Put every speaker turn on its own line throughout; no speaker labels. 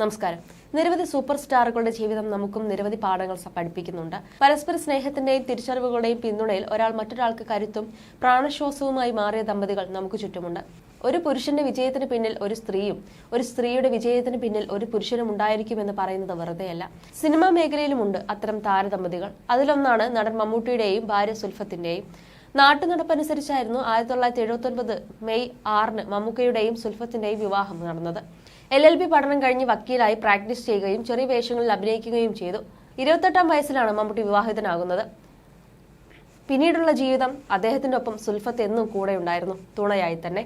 നമസ്കാരം. നിരവധി സൂപ്പർ സ്റ്റാറുകളുടെ ജീവിതം നമുക്കും നിരവധി പാഠങ്ങൾ പഠിപ്പിക്കുന്നുണ്ട്. പരസ്പര സ്നേഹത്തിന്റെയും തിരിച്ചറിവുകളുടെയും പിന്തുണയിൽ ഒരാൾ മറ്റൊരാൾക്ക് കരുത്തും പ്രാണശ്വാസവുമായി മാറിയ ദമ്പതികൾ നമുക്ക് ചുറ്റുമുണ്ട്. ഒരു പുരുഷന്റെ വിജയത്തിന് പിന്നിൽ ഒരു സ്ത്രീയും ഒരു സ്ത്രീയുടെ വിജയത്തിന് പിന്നിൽ ഒരു പുരുഷനും ഉണ്ടായിരിക്കും എന്ന് പറയുന്നത് വെറുതെയല്ല. സിനിമാ മേഖലയിലുമുണ്ട് അത്തരം താരദമ്പതികൾ. അതിലൊന്നാണ് നടൻ മമ്മൂട്ടിയുടെയും ഭാര്യ സുൽഫത്തിന്റെയും. നാട്ടുനടപ്പനുസരിച്ചായിരുന്നു ആയിരത്തി തൊള്ളായിരത്തി എഴുപത്തി ഒൻപത് മെയ് ആറിന് മമ്മൂക്കയുടെയും സുൽഫത്തിന്റെയും വിവാഹം നടന്നത്. എൽ എൽ ബി പഠനം കഴിഞ്ഞ് വക്കീലായി പ്രാക്ടീസ് ചെയ്യുകയും ചെറിയ വേഷങ്ങളിൽ അഭിനയിക്കുകയും ചെയ്തു. ഇരുപത്തെട്ടാം വയസ്സിലാണ് മമ്മൂട്ടി വിവാഹിതനാകുന്നത്. പിന്നീടുള്ള ജീവിതം അദ്ദേഹത്തിന്റെ ഒപ്പം സുൽഫത്ത് എന്നും കൂടെ ഉണ്ടായിരുന്നു. തുണയായി തന്നെ.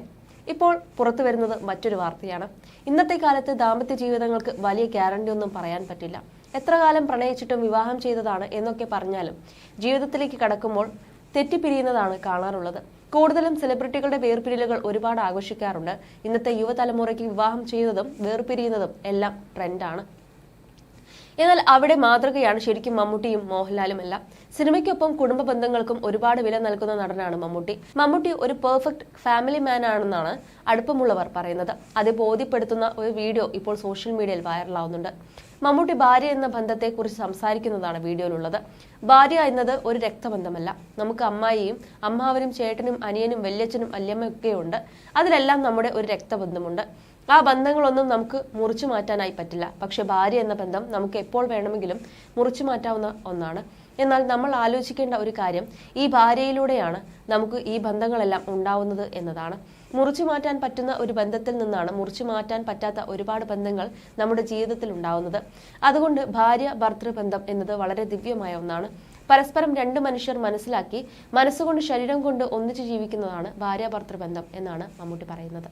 ഇപ്പോൾ പുറത്തു വരുന്നത് മറ്റൊരു വാർത്തയാണ്. ഇന്നത്തെ കാലത്ത് ദാമ്പത്യ ജീവിതങ്ങൾക്ക് വലിയ ഗ്യാരണ്ടി ഒന്നും പറയാൻ പറ്റില്ല. എത്ര കാലം പ്രണയിച്ചിട്ടും വിവാഹം ചെയ്തതാണ് എന്നൊക്കെ പറഞ്ഞാലും ജീവിതത്തിലേക്ക് കടക്കുമ്പോൾ തെറ്റിപ്പിരിയുന്നതാണ് കാണാറുള്ളത്. കൂടുതലും സെലിബ്രിറ്റികളുടെ വേർപിരിയലുകൾ ഒരുപാട് ആഘോഷിക്കാറുണ്ട്. ഇന്നത്തെ യുവതലമുറയ്ക്ക് വിവാഹം ചെയ്യുന്നതും വേർപിരിയുന്നതും എല്ലാം ട്രെൻഡാണ് എന്നാൽ അവിടെ മാതൃകയാണ് ശരിക്കും മമ്മൂട്ടിയും മോഹൻലാലും എല്ലാം. സിനിമയ്ക്കൊപ്പം കുടുംബ ബന്ധങ്ങൾക്കും ഒരുപാട് വില നൽകുന്ന നടനാണ് മമ്മൂട്ടി. മമ്മൂട്ടി ഒരു പെർഫെക്റ്റ് ഫാമിലി മാൻ ആണെന്നാണ് അടുപ്പമുള്ളവർ പറയുന്നത്. അത് ബോധ്യപ്പെടുത്തുന്ന ഒരു വീഡിയോ ഇപ്പോൾ സോഷ്യൽ മീഡിയയിൽ വൈറലാവുന്നുണ്ട്. മമ്മൂട്ടി ഭാര്യ എന്ന ബന്ധത്തെക്കുറിച്ച് സംസാരിക്കുന്നതാണ് വീഡിയോയിലുള്ളത്. ഭാര്യ എന്നത് ഒരു രക്തബന്ധമല്ല. നമുക്ക് അമ്മായിയും അമ്മാവനും ചേട്ടനും അനിയനും വല്യച്ഛനും അല്ലമ്മയൊക്കെ ഉണ്ട് അതിലെല്ലാം നമ്മുടെ ഒരു രക്തബന്ധമുണ്ട്. ആ ബന്ധങ്ങളൊന്നും നമുക്ക് മുറിച്ചു മാറ്റാനായി പറ്റില്ല. പക്ഷെ ഭാര്യ എന്ന ബന്ധം നമുക്ക് എപ്പോൾ വേണമെങ്കിലും മുറിച്ചു മാറ്റാവുന്ന ഒന്നാണ്. എന്നാൽ നമ്മൾ ആലോചിക്കേണ്ട ഒരു കാര്യം ഈ ഭാര്യയിലൂടെയാണ് നമുക്ക് ഈ ബന്ധങ്ങളെല്ലാം ഉണ്ടാവുന്നത് എന്നതാണ്. മുറിച്ചു മാറ്റാൻ പറ്റുന്ന ഒരു ബന്ധത്തിൽ നിന്നാണ് മുറിച്ചു മാറ്റാൻ പറ്റാത്ത ഒരുപാട് ബന്ധങ്ങൾ നമ്മുടെ ജീവിതത്തിൽ ഉണ്ടാവുന്നത്. അതുകൊണ്ട് ഭാര്യ ഭർത്തൃ ബന്ധം എന്നത് വളരെ ദിവ്യമായ ഒന്നാണ്. പരസ്പരം രണ്ട് മനുഷ്യർ മനസ്സിലാക്കി മനസ്സുകൊണ്ട് ശരീരം കൊണ്ട് ഒന്നിച്ചു ജീവിക്കുന്നതാണ് ഭാര്യ ഭർത്തൃ ബന്ധം എന്നാണ് മമ്മൂട്ടി പറയുന്നത്.